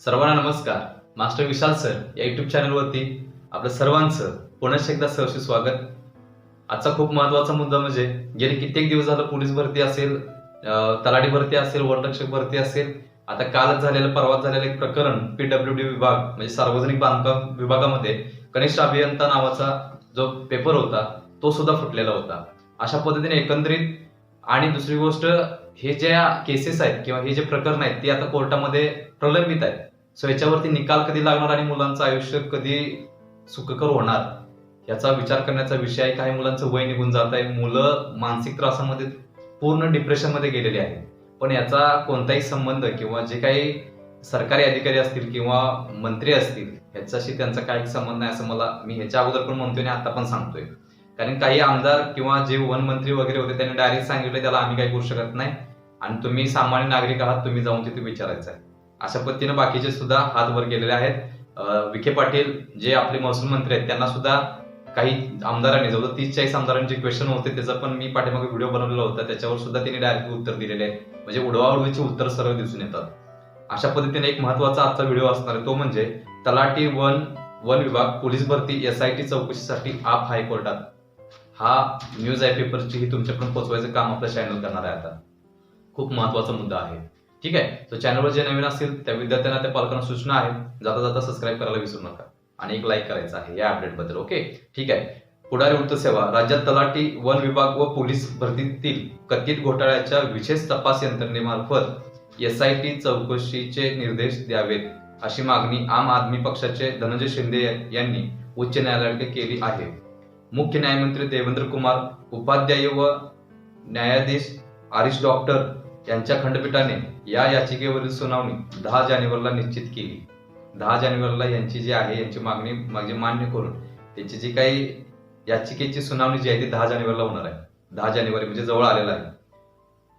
सर्वांना नमस्कार. Master Vishal sir या युट्यूब चॅनलवरती आपलं सर्वांचं पुनश्च एकदा सहर्ष स्वागत. आजचा खूप महत्त्वाचा मुद्दा म्हणजे गेले कित्येक दिवस झालं पोलीस भरती असेल तलाठी भरती असेल वनरक्षक भरती असेल. आता कालच झालेलं परवाच झालेलं एक प्रकरण पीडब्ल्यू डी विभाग म्हणजे सार्वजनिक बांधकाम विभागामध्ये कनिष्ठ अभियंता नावाचा जो पेपर होता तो सुद्धा फुटलेला होता. अशा पद्धतीने एकंदरीत आणि दुसरी गोष्ट हे ज्या केसेस आहेत किंवा हे जे प्रकरण आहेत ते आता कोर्टामध्ये प्रलंबित आहेत. सो याच्यावरती निकाल कधी लागणार आणि मुलांचं आयुष्य कधी सुखकर होणार याचा विचार करण्याचा विषय आहे. काही मुलांचं वय निघून जात आहे. मुलं मानसिक त्रासामध्ये पूर्ण डिप्रेशनमध्ये गेलेली आहेत. पण याचा कोणताही संबंध किंवा जे काही सरकारी अधिकारी असतील किंवा मंत्री असतील ह्याच्याशी त्यांचा काही संबंध नाही असं मला मी ह्याच्या अगोदर पण म्हणतोय आणि आता पण सांगतोय. कारण काही आमदार किंवा जे वन मंत्री वगैरे होते त्यांनी डायरेक्ट सांगितलं त्याला आम्ही काही करू शकत नाही आणि तुम्ही सामान्य नागरिक आहात तुम्ही जाऊन तिथे विचारायचं आहे. अशा पद्धतीनं बाकीचे सुद्धा हात वर गेलेले आहेत. विखे पाटील जे आपले महसूल मंत्री आहेत त्यांना सुद्धा काही आमदारांनी जवळ तीस चाळीस आमदारांचे क्वेश्चन होते त्याचा पण मी पाठीमागे व्हिडिओ बनवलेला होता. त्याच्यावर सुद्धा त्यांनी डायरेक्ट उत्तर दिलेले आहे म्हणजे उडवाउडवीचे उत्तर सरळ दिसून येतात. अशा पद्धतीने एक महत्त्वाचा आजचा व्हिडिओ असणार आहे तो म्हणजे तलाठी वन वन विभाग पोलीस भरती एस आय टी चौकशीसाठी आप हायकोर्टात. हा न्यूज आय पेपरची ही तुमच्याकडून पोहोचवायचं काम आपलं चॅनल करणार आहे आता. खूप महत्त्वाचा मुद्दा आहे. ठीक आहे? तर चॅनलवर जे नवीन असतील त्या विद्यार्थ्यांना त्या पालकांना सूचना आहेत जाता जाता सबस्क्राईब करायला विसरू नका. आणि एक लाईक करायचं आहे या अपडेटबद्दल ओके ठीक आहे? पुढारी वृत्तसेवा राज्यात तलाठी वन विभाग व पोलीस भरतीतील कथित घोटाळ्याच्या विशेष तपास यंत्रणेमार्फत एस आय टी चौकशीचे निर्देश द्यावेत अशी मागणी आम आदमी पक्षाचे धनंजय शिंदे यांनी उच्च न्यायालयाकडे केली आहे. मुख्य न्यायमंत्री देवेंद्र कुमार उपाध्याय व न्यायाधीश आरिश डॉक्टर यांच्या खंडपीठाने या याचिकेवरील सुनावणी दहा जानेवारीला निश्चित केली. दहा जानेवारीला यांची जी आहे यांची मागणी म्हणजे मान्य करून त्यांची जी काही याचिकेची सुनावणी जी आहे ती दहा जानेवारीला होणार आहे. दहा जानेवारी म्हणजे जवळ आलेला आहे.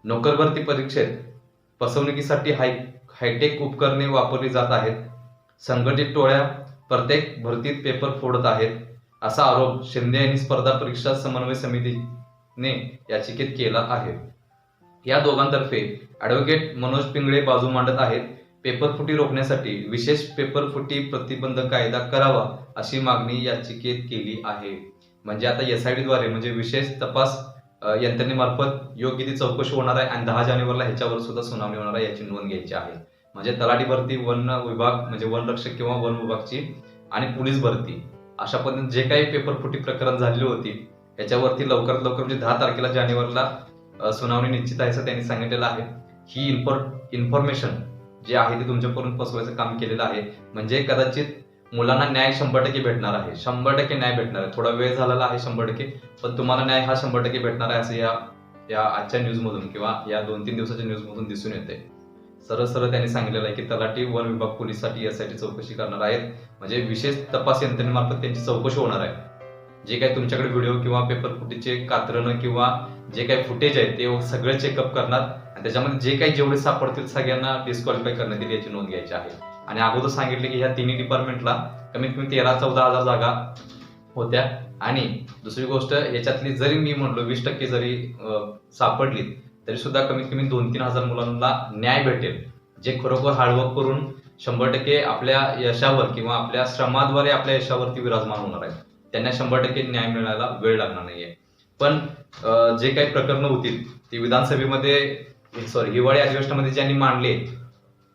नोकर भरती परीक्षेत फसवणुकीसाठी हाय हायटेक उपकरणे वापरली जात आहेत. संघटित टोळ्या प्रत्येक भरतीत पेपर फोडत आहेत. असा आरोप शिंदे यांनी स्पर्धा परीक्षा समन्वय समितीने याचिकेत केला आहे. या दोघांतर्फे ऍडव्होकेट मनोज पिंगळे बाजू मांडत आहेत. पेपरफुटी रोखण्यासाठी विशेष पेपरफुटी प्रतिबंध कायदा करावा अशी मागणी याचिकेत केली आहे. म्हणजे आता एस आय डीद्वारे म्हणजे विशेष तपास यंत्रणेमार्फत योग्य ती चौकशी होणार आहे आणि दहा जानेवारीला ह्याच्यावर सुद्धा सुनावणी होणार आहे याची नोंद घ्यायची आहे. म्हणजे तलाठी भरती वन विभाग म्हणजे वन रक्षक किंवा वन विभागची आणि पोलीस भरती. अशा पद्धतीने जे काही पेपर फुटी प्रकरण झालेली होती याच्यावरती लवकरात लवकर म्हणजे दहा तारखेला जानेवारीला सुनावणी निश्चित आहे असं त्यांनी सांगितलेलं आहे. ही इन्फॉर इन्फॉर्मेशन जे आहे ते तुमच्यापर्यंत पोहोचवायचं काम केलेलं आहे. म्हणजे कदाचित मुलांना न्याय शंभर टक्के भेटणार आहे. शंभर टक्के न्याय भेटणार आहे. थोडा वेळ झालेला आहे शंभर टक्के पण तुम्हाला न्याय हा शंभर टक्के भेटणार आहे असं या या आजच्या न्यूजमधून किंवा या दोन तीन दिवसाच्या न्यूजमधून दिसून येते सरळ सरळ त्यांनी सांगितलेलं आहे की तलाठी वन विभाग पोलिससाठी यासाठी चौकशी करणार आहेत. म्हणजे विशेष तपास यंत्रणेमार्फत त्यांची चौकशी होणार आहे. जे काही तुमच्याकडे व्हिडिओ किंवा पेपर फुटेजचे कात्रणं किंवा जे काही फुटेज आहे ते सगळे चेकअप करणार. आणि त्याच्यामध्ये जे काही जेवढे सापडतील सगळ्यांना डिस्क्वालिफाय करण्यात येईल याची नोंद घ्यायची आहे. आणि अगोदर सांगितले की ह्या तिन्ही डिपार्टमेंटला कमीत कमी तेरा चौदा हजार जागा होत्या. आणि दुसरी गोष्ट याच्यातली जरी मी म्हणलो वीस टक्के जरी सापडली तरी सुद्धा कमीत कमी दोन तीन हजार मुलांना न्याय भेटेल. जे खरोखर हार्डवर्क करून शंभर टक्के आपल्या यशावर किंवा आपल्या श्रमाद्वारे आपल्या यशावरती विराजमान होणार आहेत. त्यांना शंभर टक्के न्याय मिळायला वेळ लागणार नाहीये. पण जे काही प्रकरण होतील ती विधानसभेमध्ये सॉरी हिवाळी अधिवेशनामध्ये ज्यांनी मांडले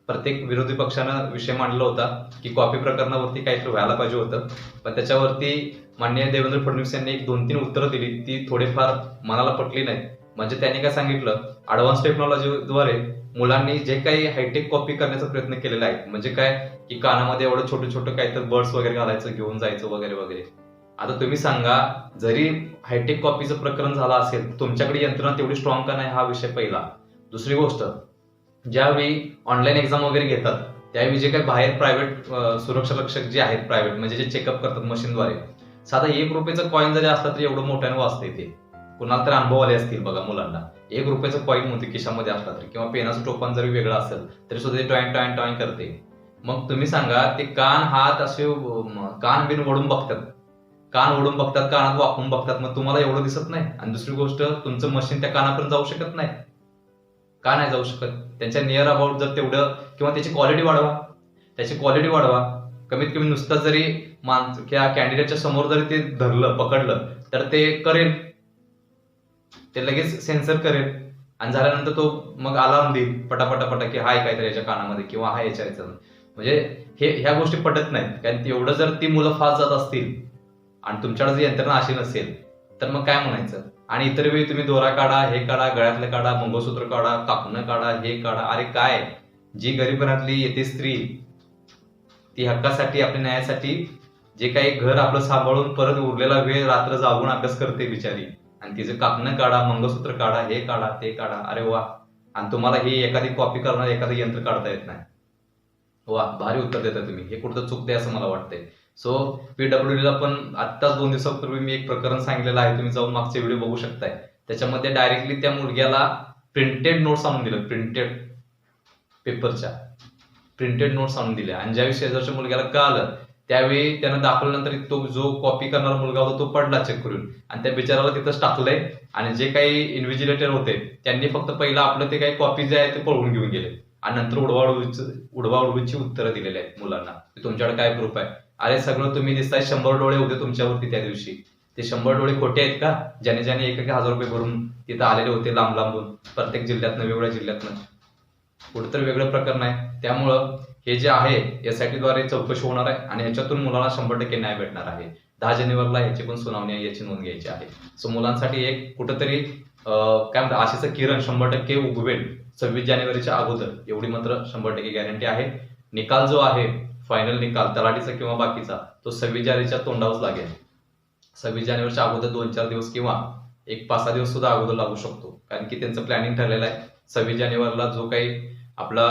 प्रत्येक विरोधी पक्षानं विषय मांडला होता की कॉपी प्रकरणावरती काहीतरी व्हायला पाहिजे होतं. पण त्याच्यावरती माननीय देवेंद्र फडणवीस यांनी एक दोन तीन उत्तरं दिली ती थोडेफार मनाला पटली नाही म्हणजे त्यांनी काय सांगितलं? ऍडव्हान्स टेक्नॉलॉजीद्वारे मुलांनी जे काही हायटेक कॉपी करण्याचा प्रयत्न केलेला आहे. म्हणजे काय? की कानामध्ये एवढं छोटं छोटं काहीतरी बर्ड्स वगैरे घालायचं घेऊन जायचं वगैरे वगैरे. आता तुम्ही सांगा जरी हायटेक कॉपीचं प्रकरण झालं असेल तुमच्याकडे यंत्रणा तेवढी स्ट्रॉंग का नाही हा विषय पहिला. दुसरी गोष्ट ज्यावेळी ऑनलाईन एक्झाम वगैरे घेतात त्यावेळी जे काही बाहेर प्रायव्हेट सुरक्षा रक्षक जे आहेत प्रायव्हेट म्हणजे जे चेकअप करतात मशीनद्वारे साधा एक रुपयाचं कॉईन जरी असला तरी एवढं मोठ्यानं वाचतंय ते. कुणाला तर अनुभव आले असतील बघा मुलांना. एक रुपयाचं कॉईन होते खिशामध्ये असला तरी किंवा पेनाचं टोपण जरी वेगळं असेल तरी सुद्धा ते टॉईन टॉईन टॉईन करते. मग तुम्ही सांगा ते कान हात असे कान बिन ओढून बघतात. कान ओढून बघतात कानात वाकून बघतात मग तुम्हाला एवढं दिसत नाही. आणि दुसरी गोष्ट तुमचं मशीन त्या कानापर्यंत जाऊ शकत नाही. का नाही जाऊ शकत? त्यांच्या नियर अबाउट जर तेवढं किंवा त्याची क्वालिटी वाढवा. त्याची क्वालिटी वाढवा. कमीत कमी नुसतं जरी मान किंवा कॅन्डिडेटच्या समोर जरी ते धरलं पकडलं तर ते करेल. ते लगेच सेन्सर करेल. आणि झाल्यानंतर तो मग अलार्म देईल. पटापटा पटा की हाय काहीतरी याच्या कानामध्ये किंवा हा याच्या याच्यात म्हणजे हे ह्या गोष्टी पटत नाहीत. कारण एवढं जर ती मुलं फास्ट जात असतील आणि तुमच्याकडे जर यंत्रणा अशी नसेल तर मग काय म्हणायचं? आणि इतर वेळी तुम्ही दोरा काढा हे काढा गळ्यातलं काढा मंगळसूत्र काढा कापणं काढा हे काढा. अरे काय? जी गरीब घरातली येते स्त्री ती हक्कासाठी आपल्या न्यायासाठी जे काही घर आपलं सांभाळून परत उरलेला वेळ रात्र जागून अभ्यास करते बिचारी. आणि तिचं कापणं काढा मंगळसूत्र काढा हे काढा ते काढा. अरे वा. आणि तुम्हाला ही एखादी कॉपी करणार एखादं यंत्र काढता येत नाही. वा भारी उत्तर देता तुम्ही. हे कुठं चुकते असं मला वाटतंय. सो पीडब्ल्यूडीला पण आत्ताच दोन दिवसापूर्वी मी एक प्रकरण सांगितलेलं आहे. तुम्ही जाऊन मागचे व्हिडिओ बघू शकताय. त्याच्यामध्ये डायरेक्टली त्या मुलग्याला प्रिंटेड नोट्स आणून दिलं. प्रिंटेड पेपरच्या प्रिंटेड नोट्स आणून दिल्या आणि ज्यावेळी शेजारच्या मुलग्याला कळालं त्यावेळी त्यानं दाखवल्यानंतर तो जो कॉपी करणारा मुलगा होता तो पडला चेक करून. आणि त्या बिचाराला तिथंच टाकलंय. आणि जे काही इन्व्हिजिलेटर होते त्यांनी फक्त पहिलं आपलं ते काही कॉपी जे आहे ते पळवून घेऊन गेले. आणि नंतर उडवा उडवा उडवीची उत्तरं दिलेली आहेत मुलांना. तुमच्याकडे काय प्रूफ आहे? अरे सगळं तुम्ही दिसताय शंभर डोळे होते तुमच्यावरती त्या दिवशी. ते शंभर डोळे खोटे आहेत का? ज्याने ज्याने एक एक हजार रुपये भरून तिथं आलेले होते लांब लांबून. प्रत्येक जिल्ह्यातनं वेगवेगळ्या जिल्ह्यातनं. कुठंतरी वेगळं प्रकरण आहे. त्यामुळं हे जे आहे एसआयटी द्वारे चौकशी होणार आहे आणि याच्यातून मुलांना शंभर टक्के न्याय भेटणार आहे. दहा जानेवारीला याची पण सुनावणी आहे याची नोंद घ्यायची आहे. सो मुलांसाठी एक कुठंतरी काय म्हणतात आशेचं किरण शंभर टक्के उगवेल सव्वीस जानेवारीच्या अगोदर. एवढी मात्र शंभर टक्के गॅरंटी आहे. निकाल जो आहे फायनल निकाल तलाठीचा किंवा बाकीचा तो सव्वीस जानेवारीच्या तोंडावरच लागेल. सव्वीस जानेवारीच्या अगोदर दोन चार दिवस किंवा एक पाच सहा दिवस सुद्धा अगोदर लागू शकतो. कारण की त्यांचं प्लॅनिंग ठरलेलं आहे. सव्वीस जानेवारीला जो काही आपला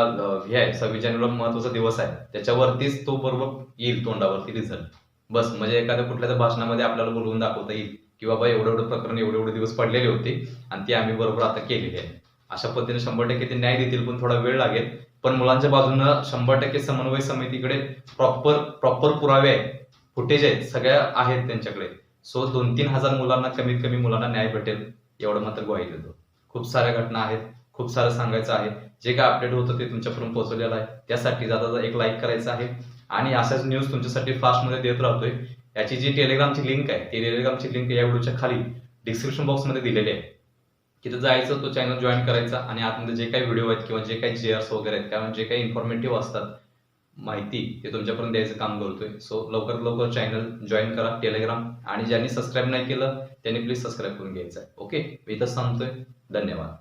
हे आहे सव्वीस जानेवारीला महत्त्वाचा दिवस आहे त्याच्यावरतीच तो बरोबर येईल तोंडावरती रिझल्ट. बस म्हणजे एखाद्या कुठल्या भाषणामध्ये आपल्याला बोलवून दाखवता येईल की बाबा एवढं एवढं प्रकरण एवढे एवढे दिवस पडलेले होते आणि ते आम्ही बरोबर आता केलेले आहे. अशा पद्धतीने शंभर टक्के ते न्याय देतील पण थोडा वेळ लागेल. पण मुलांच्या बाजूनं शंभर टक्के समन्वय समितीकडे प्रॉपर प्रॉपर पुरावे आहेत फुटेज आहेत सगळ्या आहेत त्यांच्याकडे. सो दोन तीन हजार मुलांना कमीत कमी मुलांना न्याय भेटेल एवढं मात्र ग्वाही देतो. खूप साऱ्या घटना आहेत खूप सारं सांगायचं आहे. जे काय अपडेट होतं ते तुमच्यापर्यंत पोहोचवलेलं आहे. त्यासाठी जाता जाता एक लाईक करायचं आहे. आणि अशाच न्यूज तुमच्यासाठी फास्टमध्ये देत राहतोय. याची जी टेलिग्रामची लिंक आहे ती टेलिग्रामची लिंक या व्हिडिओच्या खाली डिस्क्रिप्शन बॉक्समध्ये दिलेली आहे. तिथं जायचं तो चॅनल जॉईन करायचा आणि आतमध्ये जे काही व्हिडिओ आहेत किंवा जे काही चेअर्स वगैरे आहेत किंवा जे काही इन्फॉर्मेटिव्ह असतात माहिती ते तुमच्यापर्यंत द्यायचं काम करतोय. सो लवकरात लवकर चॅनल जॉईन करा टेलिग्राम आणि ज्यांनी सबस्क्राईब नाही केलं त्यांनी प्लीज सबस्क्राईब करून घ्यायचं आहे. ओके मी इथंच सांगतोय धन्यवाद.